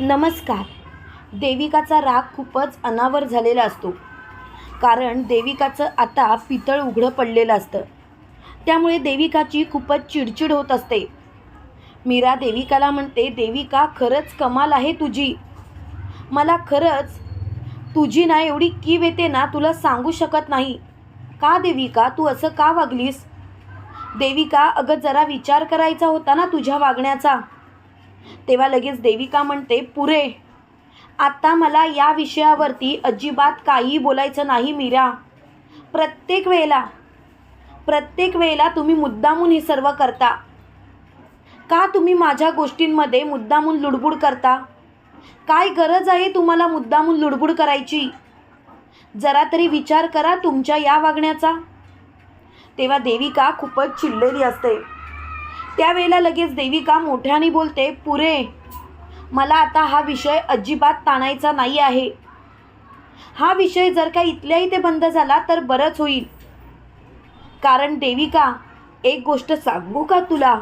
नमस्कार. देविकाचा राग खूपच अनावर झालेला असतो. कारण देविकाचं आता पितळ उघडं पडलेलं असतं. त्यामुळे देविकाची खूपच चिडचिड होत असते. मीरा देविकाला म्हणते देविका खरंच कमाल आहे तुझी. मला खरंच तुझी ना एवढी कीव येते ना तुला सांगू शकत नाही. का देविका तू असं का वागलीस? देविका अगं जरा विचार करायचा होता ना तुझ्या वागण्याचा. तेव्हा लगेच देविका म्हणते पुरे आता मला या विषयावरती अजिबात काही बोलायचं नाही मीरा. प्रत्येक वेळेला प्रत्येक वेळेला तुम्ही मुद्दामून हे सर्व करता. का तुम्ही माझ्या गोष्टींमध्ये मुद्दामून लुडबुड करता? काय गरज आहे तुम्हाला मुद्दामून लुडबुड करायची? जरा तरी विचार करा तुमच्या या वागण्याचा. तेव्हा देविका खूपच चिडलेली असते. त्यावेळेला लगेच देविका मोठ्याने बोलते पुरे मला आता हा विषय अजिबात ताणायचा नाही आहे. हा विषय जर का इथल्या इथे बंद झाला तर बरंच होईल. कारण देविका एक गोष्ट सांगू का तुला?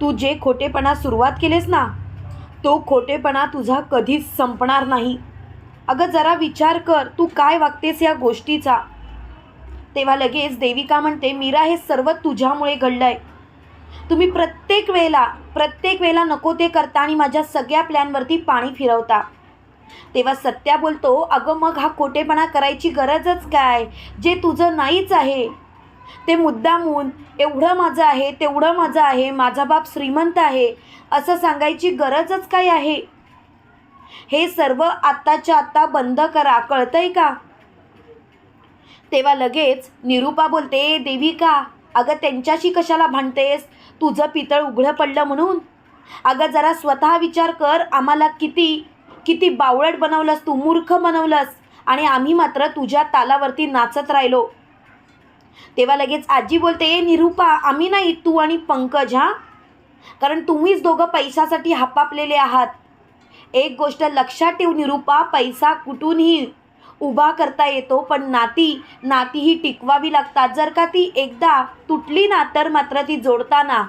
तू जे खोटेपणा सुरुवात केलेस ना तो खोटेपणा तुझा कधीच संपणार नाही. अगं जरा विचार कर तू काय वागतेस या गोष्टीचा? तेव्हा लगेच देविका म्हणते मीरा हे सर्व तुझ्यामुळे घडलं आहे तुम्ही प्रत्येक वेळेला प्रत्येक वेळेला नको ते करता आणि माझ्या सगळ्या प्लॅनवरती पाणी फिरवता. तेव्हा सत्या बोलतो अगं मग हा खोटेपणा करायची गरजच काय? जे तुझं नाहीच आहे. ते मुद्दामून एवढं माझं आहे तेवढं माझं आहे माझा बाप श्रीमंत आहे असं सांगायची गरजच काय आहे? हे सर्व आत्ताच्या आत्ता बंद करा कळतंय का? तेव्हा लगेच निरूपा बोलते देविका अगं त्यांच्याशी कशाला भांडतेस? तुझं पितळ उघडं पडलं म्हणून? अगं जरा स्वतः विचार कर आम्हाला किती किती बावळट बनवलंस तू मूर्ख बनवलंस. आणि आम्ही मात्र तुझ्या तालावरती नाचत राहिलो. तेव्हा लगेच आजी बोलते "ए, निरूपा आम्ही नाही तू आणि पंकज हां? कारण तुम्हीच दोघं पैशासाठी हापापलेले आहात. एक गोष्ट लक्षात ठेव निरूपा पैसा कुठूनही उभा करता येतो पण नाती नाती ही टिकवावी लागतात. जर का ती एकदा तुटली ना तर मात्र ती जोडताना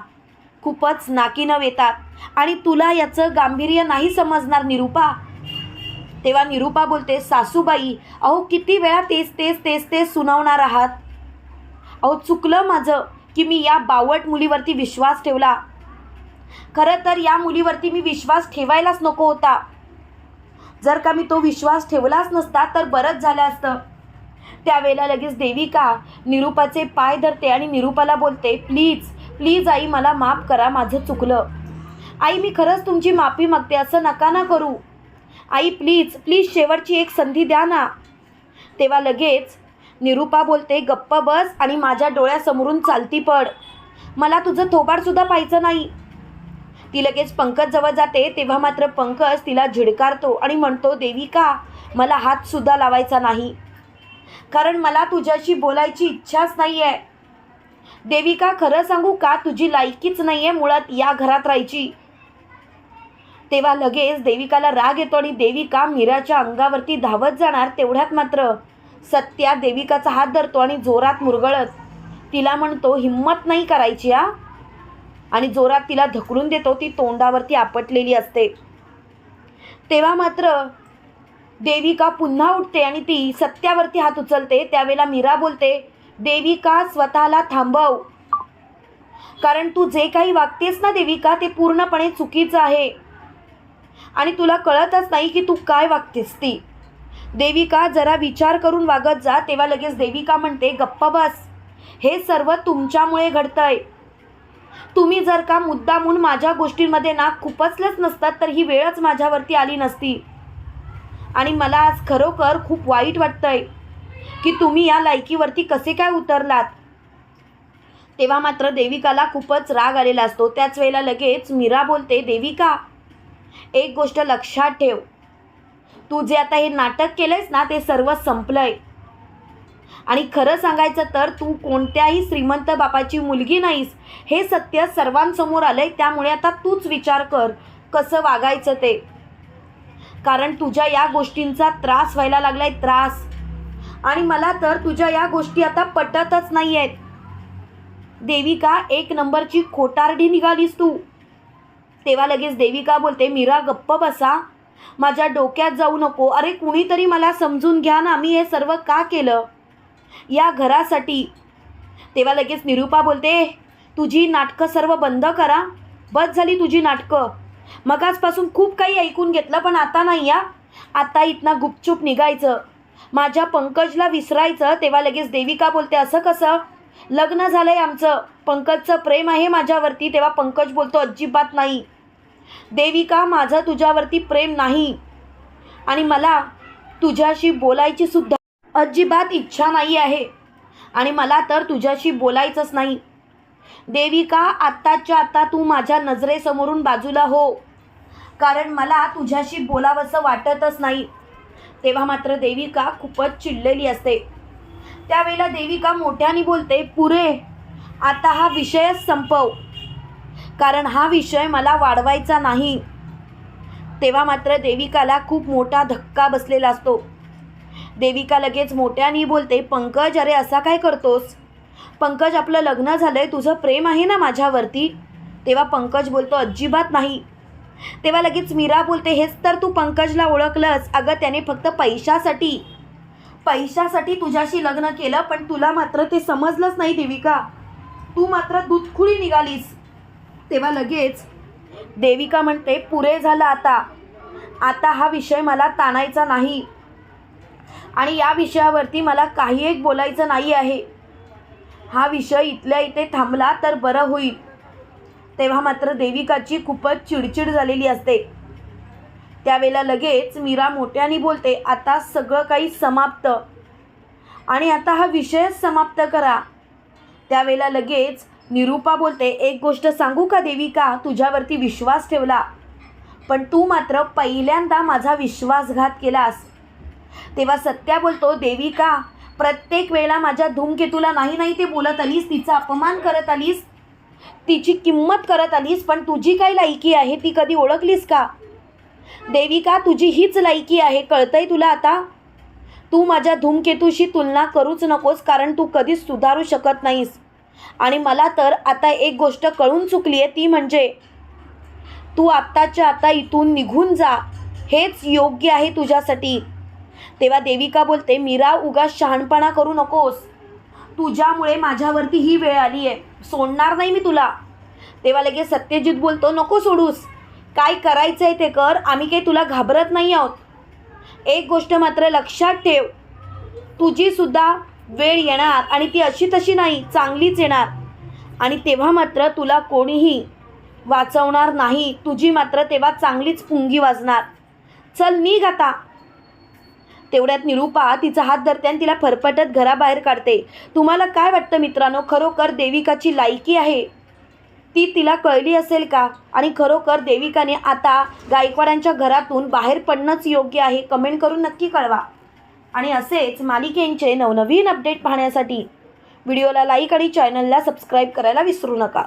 खूपच नाकीनव येतात. आणि तुला याचं गांभीर्य नाही समजणार निरूपा. तेव्हा निरूपा बोलते सासूबाई अहो किती वेळा तेच तेच तेच तेच सुनावणार आहात? अहो चुकलं माझं की मी या बावट मुलीवरती विश्वास ठेवला. खरं तर या मुलीवरती मी विश्वास ठेवायलाच नको होता. जर का मी तो विश्वास ठेवलाच नसता तर बरंच झालं असतं. त्यावेळेला लगेच देविका निरूपाचे पाय धरते आणि निरूपाला बोलते प्लीज प्लीज आई मला माफ करा माझं चुकलं. आई मी खरंच तुमची माफी मागते असं नका ना करू. आई प्लीज प्लीज शेवटची एक संधी द्या ना. तेव्हा लगेच निरूपा बोलते गप्प बस आणि माझ्या डोळ्यासमोरून चालती पड. मला तुझं थोबाडसुद्धा पाहायचं नाही. ती लगेच पंकज जवळ जाते तेव्हा मात्र पंकज तिला झिडकारतो आणि म्हणतो देविका मला हातसुद्धा लावायचा नाही. कारण मला तुझ्याशी बोलायची इच्छाच नाही आहे देविका खरं सांगू का? तुझी लायकीच नाही आहे मुळात या घरात राहायची. तेव्हा लगेच देविकाला राग येतो आणि देविका मीराच्या अंगावरती धावत जाणार तेवढ्यात मात्र सत्या देविकाचा हात धरतो आणि जोरात मुरगळत. तिला म्हणतो हिंमत नाही करायची हा? आणि जोरात तिला ढकलून देतो ती तोंडावरती आपटलेली असते. तेव्हा मात्र देविका पुन्हा उठते आणि ती सत्यावरती हात उचलते. त्यावेळेला मीरा बोलते देविका स्वतःला थांबव. कारण तू जे काही वागतेस ना देविका ते पूर्णपणे चुकीचं आहे. आणि तुला कळतच नाही की तू काय वागतेस ती. देविका जरा विचार करून वागत जा. तेव्हा लगेच देविका म्हणते गप्प बस. हे सर्व तुमच्यामुळे घडतंय. तुम्ही जर का मुद्दामून माझ्या गोष्टींमध्ये ना खुपसलंच नसतात तर ही वेळच माझ्यावरती आली नसती. आणि मला आज खरोखर खूप वाईट वाटतंय की तुम्ही या लायकीवरती कसे काय उतरलात? तेव्हा मात्र देविकाला खूपच राग आलेला असतो. त्याच वेळेला लगेच मीरा बोलते देविका एक गोष्ट लक्षात ठेव. तू जे आता हे नाटक केलंयस ना ते सर्व संपलंय. आणि खरं सांगायचं तर तू कोणत्याही श्रीमंत बापाची मुलगी नाहीस हे सत्य सर्वांसमोर आलंय त्यामुळे आता तूच विचार कर कसं वागायचं ते. कारण तुझ्या या गोष्टींचा त्रास व्हायला लागलाय त्रास. आणि मला तर तुझ्या या गोष्टी आता पटतच नाही आहेत देविका एक नंबरची खोटारडी निघालीस तू. तेव्हा लगेच देविका बोलते मीरा गप्प बसा. माझ्या डोक्यात जाऊ नको. अरे कुणीतरी मला समजून घ्या ना मी हे सर्व का केलं? या घरासाठी. तेव्हा लगेच निरूपा बोलते तुझी नाटकं सर्व बंद करा. बस झाली तुझी नाटकं. मगाचपासून खूप काही ऐकून घेतलं पण आता नाही या. आता इथनं गुपचूप निघायचं. माझ्या पंकजला विसरायचं. तेव्हा लगेच देविका बोलते असं कसं? लग्न झालं आहे आमचं. पंकजचं प्रेम आहे माझ्यावरती. तेव्हा पंकज बोलतो अजिबात नाही. देविका माझं तुझ्यावरती प्रेम नाही. आणि मला तुझ्याशी बोलायची सुद्धा अजिबात इच्छा नाही आहे. आणि मला तर तुझ्याशी बोलायचंच नाही. देविका आत्ताच्या आत्ता तू माझ्या नजरेसमोरून बाजूला हो. कारण मला तुझ्याशी बोलावंसं वाटतच नाही. तेव्हा मात्र देविका खूपच चिडलेली असते. त्यावेळेला देविका मोठ्याने बोलते पुरे आता हा विषयच संपव. कारण हा विषय मला वाढवायचा नाही. तेव्हा मात्र देविकाला खूप मोठा धक्का बसलेला असतो. देविका लगेच मोठ्यानी बोलते पंकज अरे असा काय करतोस? पंकज आपलं लग्न झालंय तुझं प्रेम आहे ना माझ्यावरती? तेव्हा पंकज बोलतो अजिबात नाही. तेव्हा लगेच मीरा बोलते हेच तर तू पंकजला ओळखलंस. अगं त्याने फक्त पैशासाठी पैशासाठी तुझ्याशी लग्न केलं पण तुला मात्र ते समजलंच नाही देविका. तू मात्र दूधखुळी निघालीस. तेव्हा लगेच देविका म्हणते पुरे झालं आता. आता हा विषय मला ताणायचा नाही. आणि या विषयावरती मला काही एक बोलायचं नाही आहे. हा विषय इथल्या इथे थांबला तर बरं होईल. तेव्हा मात्र देविकाची खूपच चिडचिड झालेली असते. त्यावेळेला लगेच मीरा मोठ्याने बोलते आता सगळं काही समाप्त. आणि आता हा विषयच समाप्त करा. त्यावेळेला लगेच निरूपा बोलते एक गोष्ट सांगू का देविका? तुझ्यावरती विश्वास ठेवला. पण तू मात्र पहिल्यांदा माझा विश्वासघात केलास. तेव्हा सत्या बोलतो देविका प्रत्येक वेळेला माझ्या धूमकेतूला नाही नाही ते बोलत आलीस तिचा अपमान करत आलीस तिची किंमत करत आलीस पण तुझी काय लायकी आहे? ती कधी ओळखलीस का? देविका तुझी हीच लायकी आहे? कळतंय तुला आता? तू माझ्या धूमकेतूशी तुलना करूच नकोस कारण तू कधीच सुधारू शकत नाहीस. आणि मला तर आता एक गोष्ट कळून चुकली आहे ती म्हणजे तू आत्ताच्या आता इथून निघून जा. हेच योग्य आहे तुझ्यासाठी. तेव्हा देविका बोलते मीरा उगा शहाणपणा करू नकोस. तुझ्यामुळे माझ्यावरती ही वेळ आली आहे. सोडणार नाही मी तुला. तेव्हा लगेच सत्यजित बोलतो नको सोडूस. काय करायचं आहे ते कर. आम्ही काही तुला घाबरत नाही आहोत. एक गोष्ट मात्र लक्षात ठेव. तुझीसुद्धा वेळ येणार आणि ती अशी तशी नाही चांगलीच येणार. आणि तेव्हा मात्र तुला कोणीही वाचवणार नाही. तुझी मात्र तेव्हा चांगलीच पुंगी वाजणार. चल निघ आता. तेवढ्यात निरूपा तिचा हात धरते आणि तिला फरफटत घराबाहेर काढते. तुम्हाला काय वाटतं मित्रांनो? खरोखर देविकाची लायकी आहे? ती तिला कळली असेल का? आणि खरोखर देविकाने आता गायकवाडांच्या घरातून बाहेर पडणंच योग्य आहे? कमेंट करून नक्की कळवा. आणि असेच मालिकेंचे नवनवीन अपडेट पाहण्यासाठी व्हिडिओला लाईक आणि चॅनलला सबस्क्राईब करायला विसरू नका.